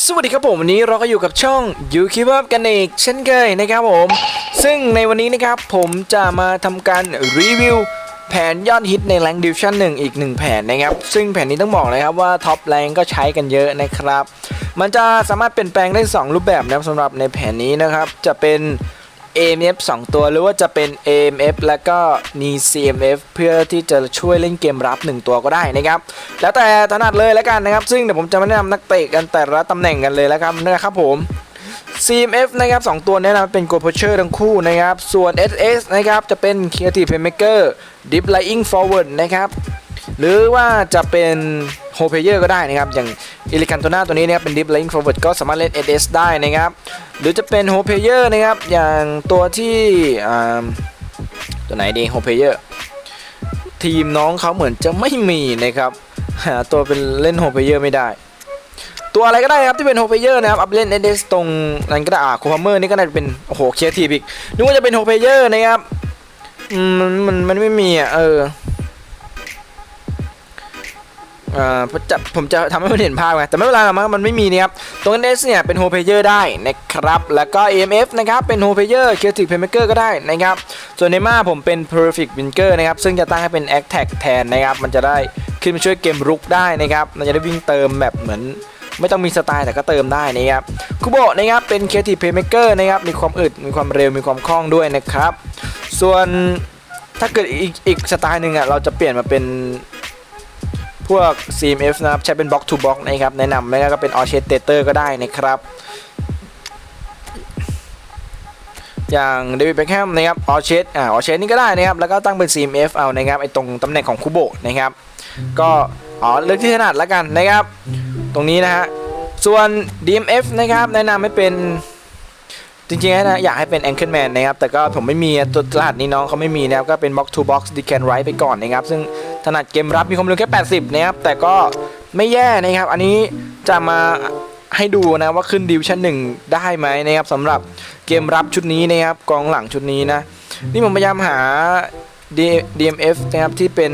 สวัสดีครับผมวันนี้เราก็อยู่กับช่อง You Keep Up กันอีกเช่นเคยนะครับผม ซึ่งในวันนี้นะครับผมจะมาทำการรีวิวแผนยอดฮิตในแรงดิวชั่น1อีก1แผนนะครับ ซึ่งแผนนี้ต้องบอกเลยครับว่าท็อปแรงก็ใช้กันเยอะนะครับ มันจะสามารถเปลี่ยนแปลงได้ 2 รูปแบบนะครับสำหรับในแผนนี้นะครับจะเป็น AMF 2 ตัวหรือว่าจะเป็น AMF แล้วก็มี CMF เพื่อที่จะช่วยเล่นเกมรับ 1 ตัวก็ได้นะครับ แล้วแต่ถนัดเลยแล้วกันนะครับ ซึ่งเดี๋ยวผมจะมาแนะนำนักเตะกันแต่ละตำแหน่งกันเลยแล้วกันนะครับผม CMF นะครับ2ตัวแนะนำเป็น Goal Poacher ทั้งคู่นะครับ ส่วน SS นะครับจะเป็น Creative Playmaker Deep Lying Forward นะครับ หรือว่าจะเป็น โฮเพเยอร์ก็ได้นะครับ อย่างอิลิคันโตนาตัวนี้นะครับเป็น Deep Lying Forward ก็สามารถเล่น SS ได้นะครับ หรือจะเป็นโฮเพเยอร์นะครับ อย่างตัวที่ตัวไหนดีโฮเพเยอร์ทีมน้องเขาเหมือนจะไม่มีนะครับหาตัวเป็นเล่นโฮเพเยอร์ไม่ได้ ตัวอะไรก็ได้ครับที่เป็นโฮเพเยอร์นะครับอาไปเล่น SS ตรงนั้นก็ได้อ่าโคพาเมอร์นี่ก็น่าจะเป็นโอ้โหเคียร์ทีอีกนึกว่าจะเป็นโฮเพเยอร์นะครับมันมันมันไม่มีอะเออ อ่าผมจะผมจะทำให้มันเห็นภาพไงแต่ไม่เป็นไรหรอกมันไม่มีนะครับตรง NS เนี่ยเป็นโฮเพเยอร์ได้นะครับ แล้วก็ EMF นะครับเป็นโฮเพเยอร์ Creative Playmaker ก็ได้นะครับ ส่วนในมาผมเป็น Perfect Winker นะครับ ซึ่งจะตั้งให้เป็น Act Tag แทนนะครับ มันจะได้ขึ้นมาช่วยเกมรุกได้นะครับ มันจะได้วิ่งเติมแบบเหมือนไม่ต้องมีสไตล์แต่ก็เติมได้นะครับคุโบะนะครับเป็น Creative Playmaker นะครับมีความอึดมีความเร็วมีความคล่องด้วยนะครับ ส่วนถ้าเกิดอีกอีกสไตล์หนึ่งอะเราจะเปลี่ยนมาเป็น วก CMF นะครับ ใช้เป็น Box to Box นะครับแนะนำไม่งั้นก็เป็น Orchestrator ก็ได้นะครับ อย่างเดวิดเบคแฮมนะครับ Orchet อ่า Orchet นี่ก็ได้นะครับ แล้วก็ตั้งเป็น CMF เอานะครับไอตรงตำแหน่งของคุโบนะครับ ก็อ๋อเลือกที่ถนัดแล้วกันนะครับ ตรงนี้นะฮะส่วน DMF นะครับแนะนำให้เป็นจริงๆนะอยากให้เป็น Ankle Man นะครับ แต่ก็ผมไม่มีตัวรหัสนี้น้องเขาไม่มีนะครับ ก็เป็น Box to Box d e c a n Right ไปก่อนนะครับ ซึ่ง ถนัดเกมรับมีความเร็วแค่ 80 นะครับ แต่ก็ไม่แย่นะครับ อันนี้จะมาให้ดูนะว่าขึ้นดิวชั่นหนึ่งได้ไหมนะครับสำหรับเกมรับชุดนี้นะครับกองหลังชุดนี้นะ นี่ผมพยายามหา DMF นะครับที่เป็น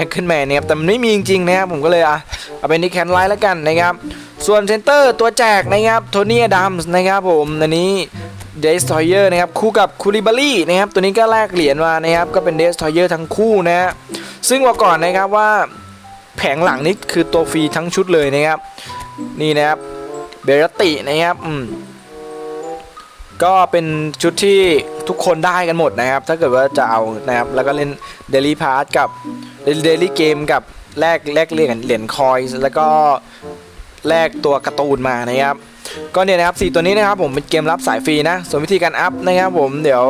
Ankle Man นะครับแต่มันไม่มีจริงๆนะครับผมก็เลยอะเอาเป็น d e c a n Right แล้วกันนะครับ ส่วนเซนเตอร์ตัวแจกนะครับโทนี่อดัมส์นะครับผมอันนี้ เดสทอยเยอร์นะครับคู่กับคูลิบารี่นะครับตัวนี้ก็แลกเหรียญมานะครับก็เป็นเดสทอยเยอร์ทั้งคู่นะฮะซึ่งว่าก่อนนะครับว่าแผงหลังนี่คือตัวฟรีทั้งชุดเลยนะครับนี่นะครับเบรตินะครับอืมก็เป็นชุดที่ทุกคนได้กันหมดนะครับ ถ้าเกิดว่าจะเอานะครับแล้วก็เล่นเดลี่พาร์กับเดลี่เกมกับแลกแลกเหรียญเหรียญคอยสแล้วก็แลกตัวการ์ตูนมานะครับ ก็เนี่ยนะครับสีตัวนี้นะครับผมเป็นเกมรับสายฟรีนะ ส่วนวิธีการอัพนะครับผมเดี๋ยว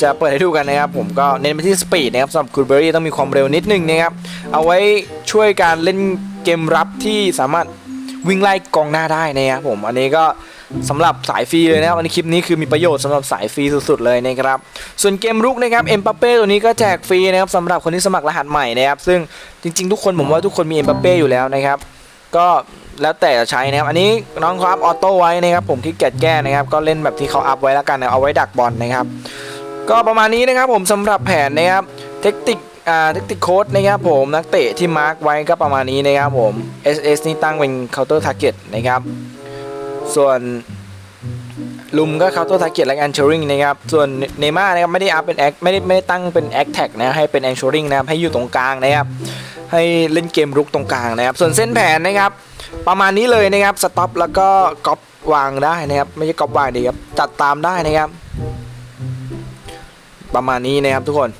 จะเปิดให้ดูกันนะครับผมก็เน้นไปที่สปีดนะครับสำหรับคูเบอรี่ต้องมีความเร็วนิดนึงนะครับ เอาไว้ช่วยการเล่นเกมรับที่สามารถวิ่งไล่กองหน้าได้นะครับผมอันนี้ก็สำหรับสายฟรีเลยนะครับอันนี้คลิปนี้คือมีประโยชน์สำหรับสายฟรีสุดๆเลยนะครับ ส่วนเกมรุกนะครับเอ็มบัปเป้ตัวนี้ก็แจกฟรีนะครับสำหรับคนที่สมัครรหัสใหม่นะครับซึ่งจริง ๆ ทุกคนผมว่าทุกคนมีเอ็มบัปเป้อยู่แล้วนะครับ ก็แล้วแต่จะใช้นะครับ อันนี้น้องเขาอัพออโต้ไว้นะครับ ผมขี้เกียจแก้นะครับ ก็เล่นแบบที่เขาอัพไว้แล้วกันนะเอาไว้ดักบอลนะครับ ก็ประมาณนี้นะครับผมสำหรับแผนนะครับ เทคนิคอ่าเทคนิคโค้ดนะครับผมนักเตะที่มาร์กไว้ก็ประมาณนี้นะครับผม SS นี่ตั้งเป็น counter target นะครับ ส่วนลุมก็ counter target และ anchoring นะครับ ส่วนเนม่านะครับไม่ได้อัพเป็น act ไม่ได้ไม่ได้ตั้งเป็น act tag นะให้เป็น anchoring นะครับให้อยู่ตรงกลางนะครับ ให้เล่นเกมรุกตรงกลางนะครับ ส่วนเส้นแผนนะครับ ประมาณนี้เลยนะครับสต็อปแล้วก็ก๊อปวางได้นะครับ ไม่ใช่ก๊อปวางดีครับจัดตามได้นะครับ ประมาณนี้นะครับทุกคน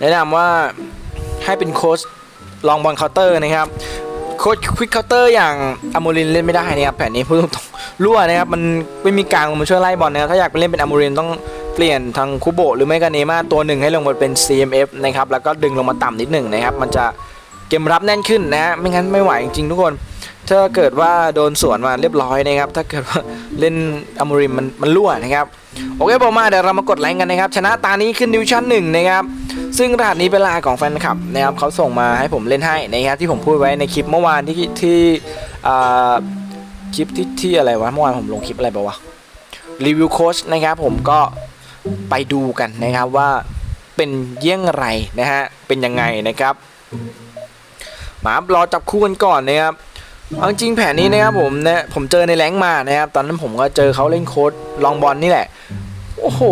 แนะนำว่าให้เป็นโค้ชลองบอลเคาน์เตอร์นะครับ โค้ชควิกเคาน์เตอร์อย่างอโมรินเล่นไม่ได้นะครับแผนนี้พูดตรงๆรั่วนะครับมันไม่มีกลางมาช่วยไล่บอลนะครับถ้าอยากไปเล่นเป็นอโมรินต้อง เปลี่ยนทางคูโบหรือไม่ก็เนมาตัวหนึ่งให้ลงมาเป็น CMF นะครับแล้วก็ดึงลงมาต่ำนิดหนึ่งนะครับมันจะเกมรับแน่นขึ้นนะฮะไม่งั้นไม่ไหวจริงๆทุกคน ถ้าเกิดว่าโดนสวนมาเรียบร้อยนะครับ ถ้าเกิดว่าเล่นอมริมมันมันรั่วนะครับ โอเคผมมาเดี๋ยวเรามากดไลค์กันนะครับ ชนะตานี้ขึ้นดิวชั่นหนึ่งนะครับ ซึ่งรหัสนี้เป็นรหัสของแฟนคลับนะครับเขาส่งมาให้ผมเล่นให้นะครับที่ผมพูดไว้ในคลิปเมื่อวานที่ที่คลิปที่ที่อะไรวะเมื่อวานผมลงคลิปอะไรไปวะรีวิวโค้ชนะครับผมก็ ไปดูกันนะครับว่าเป็นเยี่ยงไรนะฮะเป็นยังไงนะครับมารอจับคู่กันก่อนนะครับเอาจริงแผนนี้นะครับผมเนี่ยผมเจอในแรงมานะครับ ตอนนั้นผมก็เจอเขาเล่นโค้ดลองบอลนี่แหละ โอ้โห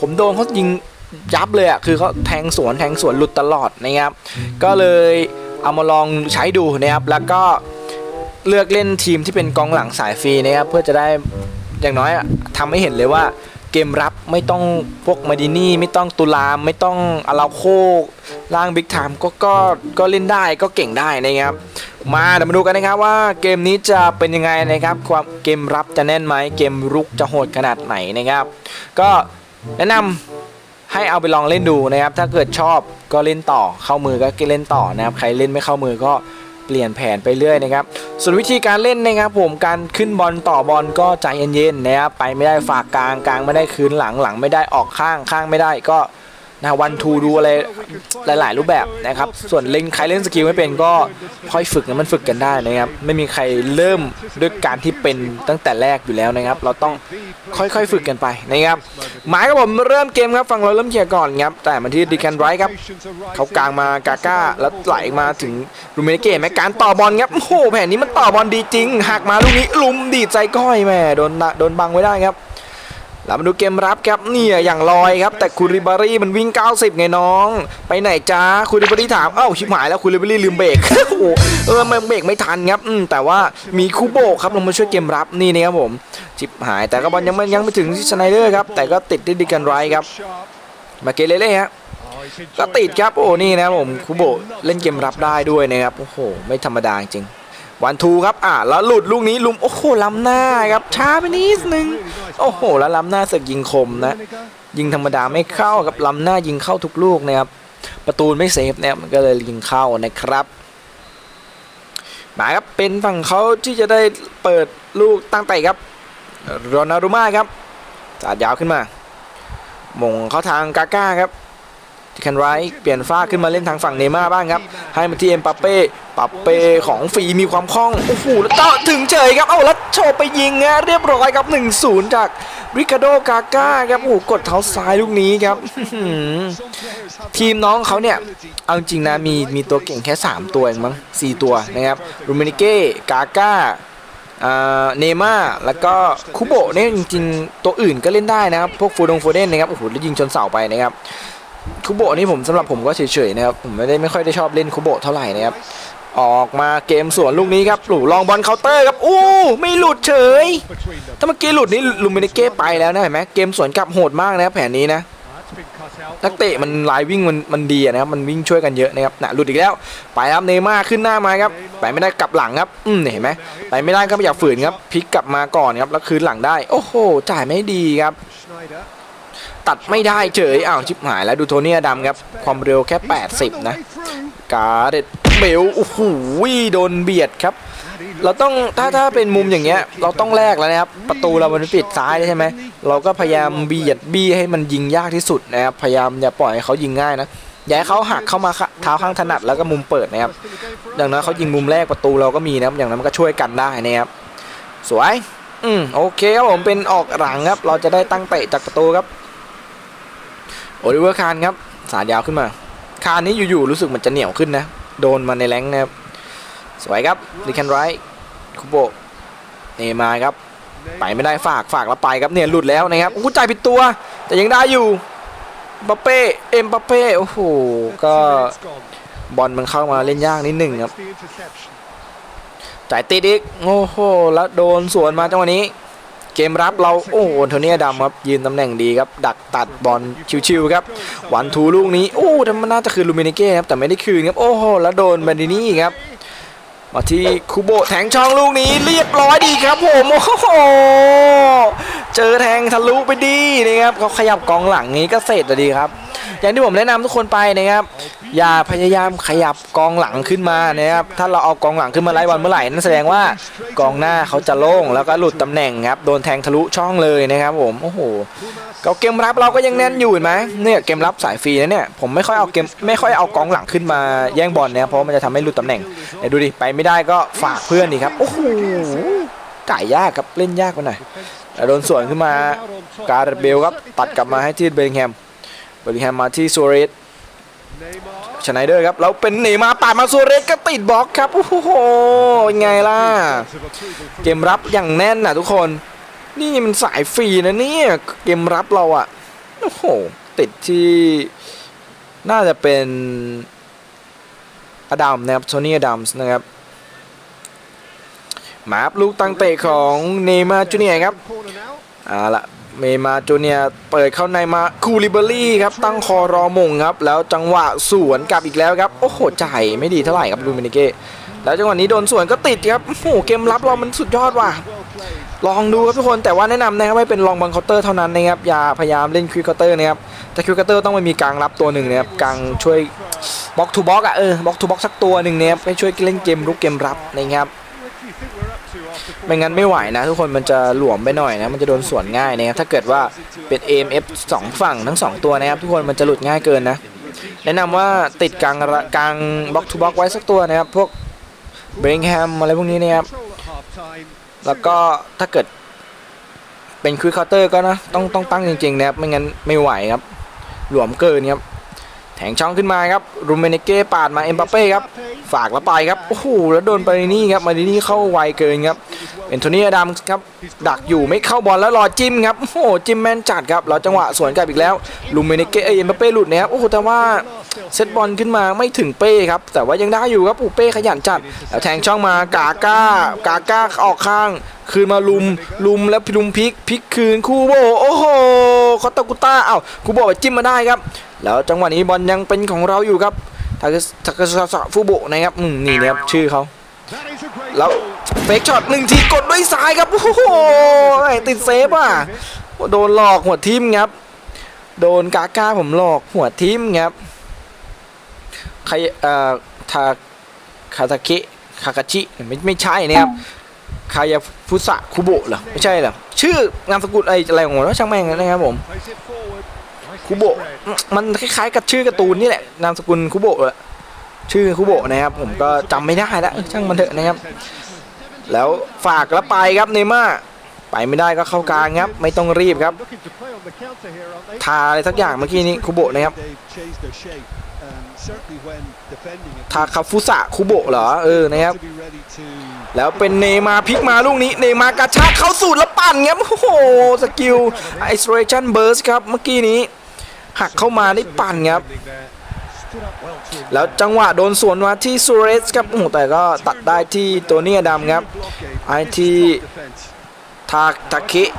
ผมโดนเขายิงยับเลยอะคือเขาแทงสวนแทงสวนหลุดตลอดนะครับ ก็เลยเอามาลองใช้ดูนะครับ แล้วก็เลือกเล่นทีมที่เป็นกองหลังสายฟรีนะครับ เพื่อจะได้อย่างน้อยอะทำให้เห็นเลยว่า เกมรับไม่ต้องพวกมาดินี่ไม่ต้องตุลามไม่ต้องอาราโคล่างบิ๊กไทม์ก็ก็ก็เล่นได้ก็เก่งได้นะครับ มาเดี๋ยวมาดูกันนะครับว่าเกมนี้จะเป็นยังไงนะครับ ความเกมรับจะแน่นไหมเกมรุกจะโหดขนาดไหนนะครับ ก็แนะนำให้เอาไปลองเล่นดูนะครับ ถ้าเกิดชอบก็เล่นต่อเข้ามือก็เล่นต่อนะครับ ใครเล่นไม่เข้ามือก็ ปลี่ยนแผนไปเรื่อยนะครับ ส่วนวิธีการเล่นนะครับผมการขึ้นบอลต่อบอลก็ใจเย็นๆนะครับไปไม่ได้ฝากกลางกลางไม่ได้คืนหลังหลังไม่ได้ออกข้างข้างไม่ได้ก็ นะวันทูดูอะไรหลาย ๆ รูปแบบนะครับ ส่วนเล่นใครเล่นสกิลไม่เป็นก็ค่อยฝึกนะมันฝึกกันได้นะครับ ไม่มีใครเริ่มด้วยการที่เป็นตั้งแต่แรกอยู่แล้วนะครับ เราต้องค่อยๆฝึกกันไปนะครับหมายกับผมเริ่มเกมครับฝั่งเราเริ่มเคลียร์ก่อนครับแต่มาที่ดีแคนไรครับเขากลางมากาก้าแล้วไหลมาถึงรูเมเนเก้แม้การต่อบอลครับโอ้โหแผนนี้มันต่อบอลดีจริงหักมาลูกนี้ลุมดีใจก้อยแม่โดนโดนบังไว้ได้ครับ เรามาดูเกมรับครับเนี่ยอย่างลอยครับแต่คูริบารีมันวิ่ง 90 ไงน้อง ไปไหนจ้าคูริบารีถามเอ้าชิบหายแล้วคูริบารีลืมเบรกโอ้โหเออมันเบรกไม่ทันครับอืมแต่ว่ามีคูโบครับลงมาช่วยเกมรับนี่นะครับผมชิบหายแต่ก็บอลยังไม่ยังไม่ถึงที่ชไนเดอร์ครับแต่ก็ติดที่ดีกันไรครับมาเกเรเล่ฮะก็ติดครับโอ้นี่นะผมคุโบะเล่นเกมรับได้ด้วยนะครับโอ้โหไม่ธรรมดาจริง วันทูครับอะแล้วหลุดลูกนี้ลุมโอ้โหล้ำหน้าครับช้าไปนิดนึงโอ้โหแล้วล้ำหน้าเสกยิงคมนะ ยิงธรรมดาไม่เข้ากับล้ำหน้ายิงเข้าทุกลูกนะครับประตูไม่เซฟนะครับมันก็เลยยิงเข้านะครับหมายครับเป็นฝั่งเขาที่จะได้เปิดลูกตั้งแต่ครับโรนารุม่าครับสาดยาวขึ้นมา มงเข้าทางกาก้าครับ ที่คันไรเปลี่ยนฝ้าขึ้นมาเล่นทางฝั่งเนม่าบ้างครับ ให้มาที่เอ็มปัปเป้ปัปเป้ของฟรีมีความคล่องโอ้โหแล้วเจาะถึงเฉยครับ เอาแล้วโชว์ไปยิงฮะเรียบร้อยครับ 1-0 จากริคาโดกาก้าครับโอ้โหกดเท้าซ้ายลูกนี้ครับทีมน้องเขาเนี่ย เอาจริงนะมีมีตัวเก่งแค่ 3 ตัวเองมั้ง4 ตัวนะครับรูมินิเก้กาก้าเนม่าแล้วก็คุโบเนี่ยจริง ๆ ตัวอื่นก็เล่นได้นะครับ พวกฟูดงโฟเดนนะครับโอ้โหแล้วยิงชนเสาไปนะครับ คุโบะนี่ผมสำหรับผมก็เฉยๆนะครับผมไม่ได้ไม่ค่อยได้ชอบเล่นคุโบะเท่าไหร่นะครับออกมาเกมสวนลูกนี้ครับหลูลองบอลเคาน์เตอร์ครับอู้ไม่หลุดเฉย ถ้าเมื่อกี้หลุดนี่ลูมิเนเก้ไปแล้วนะเห็นไหมเกมสวนกลับโหดมากนะครับแผนนี้นะนักเตะมันลายวิ่งมันมันดีนะครับมันวิ่งช่วยกันเยอะนะครับน่ะหลุดอีกแล้วไปครับเนม่าขึ้นหน้ามาครับไปไม่ได้กลับหลังครับอืมเนี่ยเห็นไหมไปไม่ได้ก็ไม่อยากฝืนครับพลิกกลับมาก่อนครับแล้วคืนหลังได้ โอ้โหจ่ายไม่ดีครับ ตัดไม่ได้เฉยอ้าวชิบหายแล้วดูโทนี่อดัมครับ ความเร็วแค่ 80 นะ การเด็ดเบลโอ้โหโดนเบียดครับ เราต้องถ้าถ้าเป็นมุมอย่างเงี้ย เราต้องแลกแล้วนะครับ ประตูเรามันปิดซ้ายใช่ไหม เราก็พยายามเบียดบี้ให้มันยิงยากที่สุดนะครับ พยายามอย่าปล่อยให้เขายิงง่ายนะอย่าให้เขาหักเข้ามาเท้าข้างถนัดแล้วก็มุมเปิดนะครับ ดังนั้นเขายิงมุมแรกประตูเราก็มีนะครับ อย่างนั้นมันก็ช่วยกันได้นะครับ สวย อืมโอเคครับผมเป็นออกหลังครับ เราจะได้ตั้งเตะจากประตูครับ โอลิเวอร์คานครับ สายยาวขึ้นมา คานนี้อยู่ๆรู้สึกมันจะเหนียวขึ้นนะ โดนมาในแรงนะครับ สวยครับดิคันไรคุโบเนมาครับ ไปไม่ได้ฝากฝากแล้วไปครับเนี่ยหลุดแล้วนะครับอู้จ่ายผิดตัว แต่ยังได้อยู่บัปเป้เอ็มบัปเป้โอ้โหก็บอลมันเข้ามาเล่นยากนิดหนึ่งครับจ่ายติดอีกโอ้โหแล้วโดนสวนมาจังหวะนี้ เกมรับเราโอ้โหโทนี่ดำครับยืนตำแหน่งดีครับ ดักตัดบอลชิวๆครับหวันทูลูกนี้โอ้แต่มันน่าจะคืนลูมินิเก้ครับแต่ไม่ได้คืนครับโอ้โหแล้วโดนแบนดินี่ครับมาที่คูโบะแทงช่องลูกนี้เรียบร้อยดีครับผมโอ้โหเจอแทงทะลุไปดีนะครับเขาขยับกองหลังนี้ก็เสร็จเลยดีครับ อย่างที่ผมแนะนำทุกคนไปนะครับ อย่าพยายามขยับกองหลังขึ้นมานะครับถ้าเราเอากองหลังขึ้นมาไล่บอลเมื่อไหร่นั่นแสดงว่ากองหน้าเขาจะโล่งแล้วก็หลุดตำแหน่งครับโดนแทงทะลุช่องเลยนะครับผมโอ้โหก็เกมรับเราก็ยังแน่นอยู่เห็นไหมเนี่ยเกมรับสายฟรีนะเนี่ยผมไม่ค่อยเอาเกมไม่ค่อยเอากองหลังขึ้นมาแย่งบอลเนี่ยเพราะมันจะทำให้หลุดตำแหน่งเดี๋ยวดูดิไปไม่ได้ก็ฝากเพื่อนดีครับโอ้โหจ่ายยากครับเล่นยากไปหน่อยโดนสวนขึ้นมาการ์เบลครับตัดกลับมาให้ที่เบลิงแฮม เบลิงแฮมมาที่ซูเรสชไนเดอร์ครับแล้วเป็นเนย์มาร์ปาดมาซูเรสก็ติดบล็อกครับโอ้โหเป็นไงล่ะ เกมรับอย่างแน่นนะทุกคน นี่มันสายฟรีนะเนี่ยเกมรับเราอะโอ้โหติดที่ น่าจะเป็นอดัมนะครับโทนี่อดัมส์นะครับมาครับลูกตั้งเตะของเนย์มาร์จูเนียร์ครับเอาละ เมมาจูเนียเปิดเข้าในมาคูลิเบอรี่ครับตั้งคอรอมงครับ แล้วจังหวะสวนกลับอีกแล้วครับโอ้โหจ่ายไม่ดีเท่าไหร่ครับลูมินิเก้แล้วจังหวะนี้โดนสวนก็ติดครับโอ้โหเกมรับเรามันสุดยอดว่ะลองดูครับทุกคนแต่ว่าแนะนำนะครับให้เป็นลองบังเคาน์เตอร์เท่านั้นนะครับอย่าพยายามเล่นควิกเคาน์เตอร์นะครับแต่ควิกเคาน์เตอร์ต้องไม่มีกลางรับตัวหนึ่งนะครับกลางช่วยบล็อกทูบล็อกอะเออบล็อกทูบล็อกสักตัวหนึ่งนะครับให้ช่วยเล่นเกมรุกเกมรับนะครับ ไม่งั้นไม่ไหวนะทุกคนมันจะหลวมไปหน่อยนะมันจะโดนสวนง่ายนะครับถ้าเกิดว่าเป็น AMF สองฝั่งทั้งสองตัวนะครับทุกคนมันจะหลุดง่ายเกินนะแนะนำว่าติดกลางกลางบล็อกทูบล็อกไว้สักตัวนะครับพวกเบริงแฮมอะไรพวกนี้นะครับแล้วก็ถ้าเกิดเป็นควิกเคาน์เตอร์ก็นะต้องต้องตั้งจริงๆนะครับไม่งั้นไม่ไหวครับหลวมเกินครับ แถงช่องขึ้นมาครับรูเมเนเก้ปาดมาเอ็มบัปเป้ครับฝากแล้วไปครับโอ้โหแล้วโดนไปนี่ครับมาดินี่เข้าไวเกินครับเอนโทนีอดัมครับดักอยู่ไม่เข้าบอลแล้วรอจิ้มครับโอ้โหจิ้มแมนจัดครับแล้วจังหวะสวนกลับอีกแล้วลูเมเนเก้เอ็มบัปเป้หลุดนะครับโอ้โหแต่ว่าเซตบอลขึ้นมาไม่ถึงเป้ครับแต่ว่ายังได้อยู่ครับอ้เป้ขยันจัดแล้วแทงช่องมากาก้ากาก้าออกข้าง คืนมาลุมลุมแล้วลุมพลิกพลิกคืนคู่โบโอ้โห คอตตากุต้าเอ้าคูโบไปจิ้มมาได้ครับ แล้วจังหวะนี้บอลยังเป็นของเราอยู่ครับทากทากาซาฟูโบะนะครับอืมนี่นะครับชื่อเขาแล้วเฟกช็อตหนึ่งทีกดด้วยซ้ายครับโอ้โหติดเซฟอะโดนหลอกหัวทิมครับ โดนกาก้าผมหลอกหัวทิมครับใครเอ่อทาคาตาเกะคากาชิไม่ไม่ใช่นะครับ คายาฟุสะคุโบะเหรอไม่ใช่เหรอชื่อนามสกุลไออะไรของผมว่าช่างแม่งนะครับผมคุโบะมันคล้ายๆกับชื่อการ์ตูนนี่แหละนามสกุลคุโบะอะชื่อคุโบะนะครับ ผมก็จำไม่ได้แล้วช่างมันเถอะนะครับ แล้วฝากแล้วไปครับเนม่าไปไม่ได้ก็เข้ากลางครับ ไม่ต้องรีบครับทาอะไรสักอย่างเมื่อกี้นี้คุโบะนะครับ ทาคาฟุสะคุโบะเหรอเออนะครับ แล้วเป็นเนย์มาร์พลิกมาลูกนี้เนย์มาร์กระชากเข้าสูตรแล้วปั่นครับโอ้โหสกิลไอสเรชันเบิร์สครับเมื่อกี้นี้ หักเข้ามาได้ปั่นครับแล้วจังหวะโดนสวนมาที่ซูเรสครับโอ้โหแต่ก็ตัดได้ที่ตัวนี้ดำครับไอที่ทาทาเคะ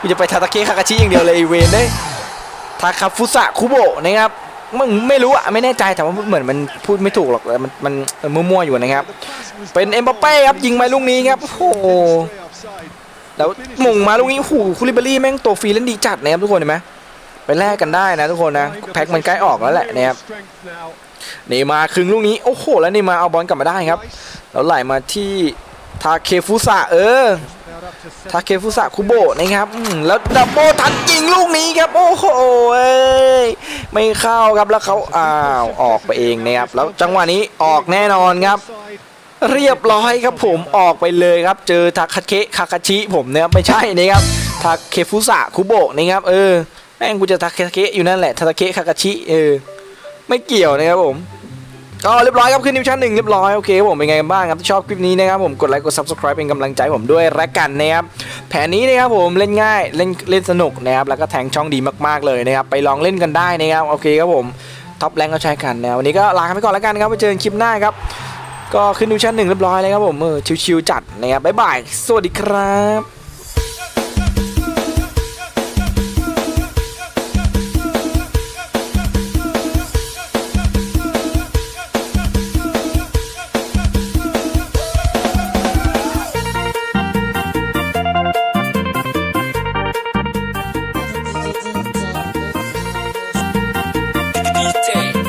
กูจะไปทาตาเคะคากาชิอย่างเดียวเลยไอ้เวนได้ยทาคาฟุสะคุโบะนะครับ มึงไม่รู้อะไม่แน่ใจแต่ว่าเหมือนมันพูดไม่ถูกหรอกมันมันมันมั่วๆอยู่นะครับ เป็นเอ็มบัปเป้ครับยิงมาลูกนี้ครับโอ้โหแล้วหม่งมาลูกนี้โอ้โหคูลิเบอรี่แม่งตัวฟรีเล่นดีจัดนะครับทุกคนเห็นไหมไปแลกกันได้นะทุกคนนะแพ็คมันใกล้ออกแล้วแหละนะครับเนมาครึ่งลูกนี้โอ้โหแล้วเนมาเอาบอลกลับมาได้ครับ แล้วไหลมาที่ทาเคฟุสะเออ ทาเคฟุสะคุโบะนะครับแล้วดับโบทันยิงลูกนี้ครับโอ้โห้ไม่เข้าครับแล้วเขาอ้าวออกไปเองนะครับแล้วจังหวะนี้ออกแน่นอนครับ เรียบร้อยครับผมออกไปเลยครับ เจอทาคาเคะคาคาชิผมเนะครับไม่ใช่นะครับทาเคฟุสะคุโบะนะครับเออแม่งกูจะทาคาเคะอยู่นั่นแหละทาคาเคะคาคาชิเออไม่เกี่ยวนะครับผม ก็เรียบร้อยครับขึ้นดิวชั่นหนึ่งเรียบร้อยโอเคผมเป็นไงกันบ้างครับถ้าชอบคลิปนี้นะครับผมกดไลค์กด subscribe เป็นกำลังใจผมด้วยและกันนะครับแผนนี้นะครับผมเล่นง่ายเล่นเล่นสนุกนะครับแล้วก็แทงช่องดีมากๆเลยนะครับไปลองเล่นกันได้นะครับโอเคครับผมท็อปแรงก็ใช้กันนะวันนี้ก็ลาไปก่อนแล้วกันครับไปเจอกันคลิปหน้าครับก็ขึ้นดิวชั่นหนึ่งเรียบร้อยเลยครับผมเออชิวๆจัดนะครับบ๊ายบายสวัสดีครับ